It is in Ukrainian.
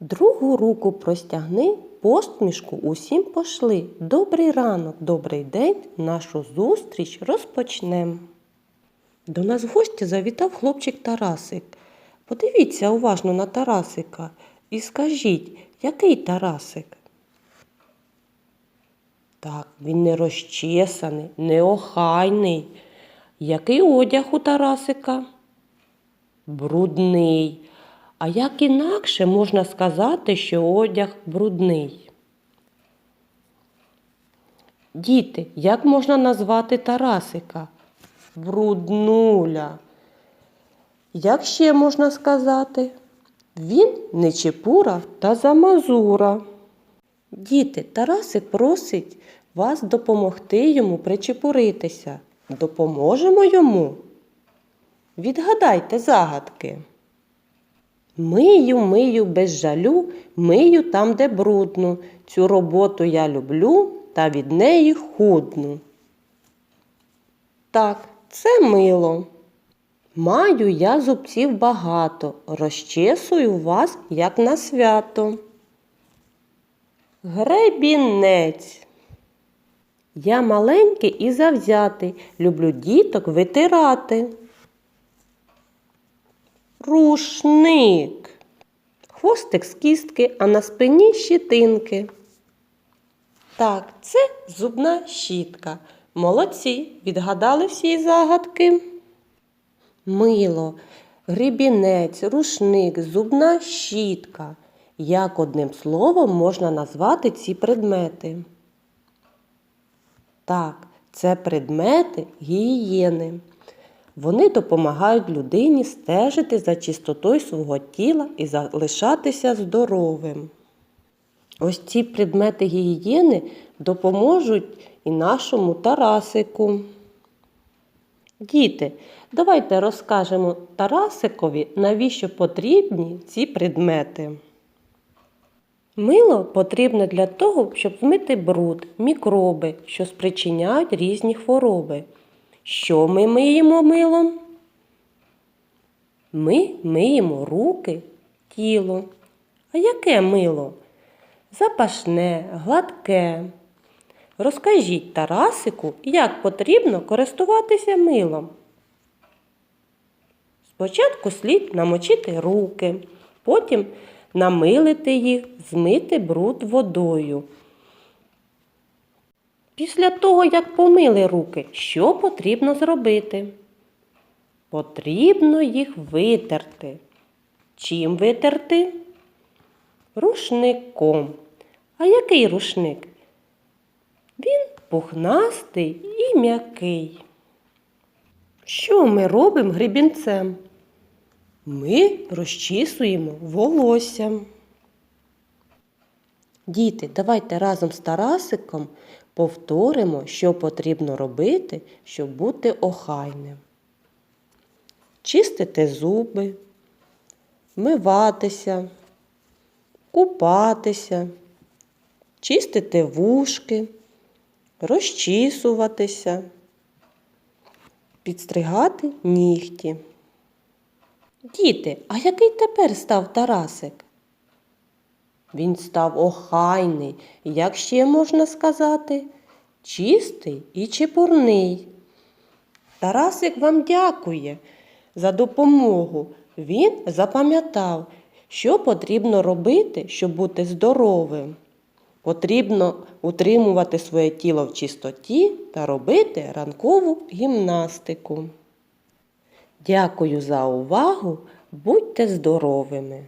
Другу руку простягни, посмішку усім пошли. Добрий ранок, добрий день, нашу зустріч розпочнем. До нас в гості завітав хлопчик Тарасик. Подивіться уважно на Тарасика і скажіть, який Тарасик? Так, він не розчесаний, неохайний. Який одяг у Тарасика? Брудний. А як інакше можна сказати, що одяг брудний? Діти, як можна назвати Тарасика? Бруднуля. Як ще можна сказати? Він нечепура та замазура. Діти, Тарасик просить вас допомогти йому причепуритися. Допоможемо йому? Відгадайте загадки. Мию, мию без жалю, мию там, де брудно. Цю роботу я люблю та від неї худну. Так, це мило. Маю я зубців багато, розчесую вас, як на свято. Гребінець. Я маленький і завзятий, люблю діток витирати. Рушник. Хвостик з кістки, а на спині щітинки. Так, це зубна щітка. Молодці, відгадали всі загадки. Мило, грібінець, рушник, зубна щітка. Як одним словом можна назвати ці предмети? Так, це предмети гігієни. Вони допомагають людині стежити за чистотою свого тіла і залишатися здоровим. Ось ці предмети гігієни допоможуть і нашому Тарасику. Діти, давайте розкажемо Тарасикові, навіщо потрібні ці предмети. Мило потрібне для того, щоб змити бруд, мікроби, що спричиняють різні хвороби. Що ми миємо милом? Ми миємо руки, тіло. А яке мило? Запашне, гладке. Розкажіть Тарасику, як потрібно користуватися милом. Спочатку слід намочити руки, потім намилити їх, змити бруд водою. Після того, як помили руки, що потрібно зробити? Потрібно їх витерти. Чим витерти? Рушником. А який рушник? Він пухнастий і м'який. Що ми робимо гребінцем? Ми розчісуємо волоссям. Діти, давайте разом з Тарасиком повторимо, що потрібно робити, щоб бути охайним. Чистити зуби, миватися, купатися, чистити вушки, розчісуватися, підстригати нігті. Діти, а який тепер став Тарасик? Він став охайний, як ще можна сказати, чистий і чепурний. Тарасик вам дякує за допомогу. Він запам'ятав, що потрібно робити, щоб бути здоровим. Потрібно утримувати своє тіло в чистоті та робити ранкову гімнастику. Дякую за увагу. Будьте здоровими!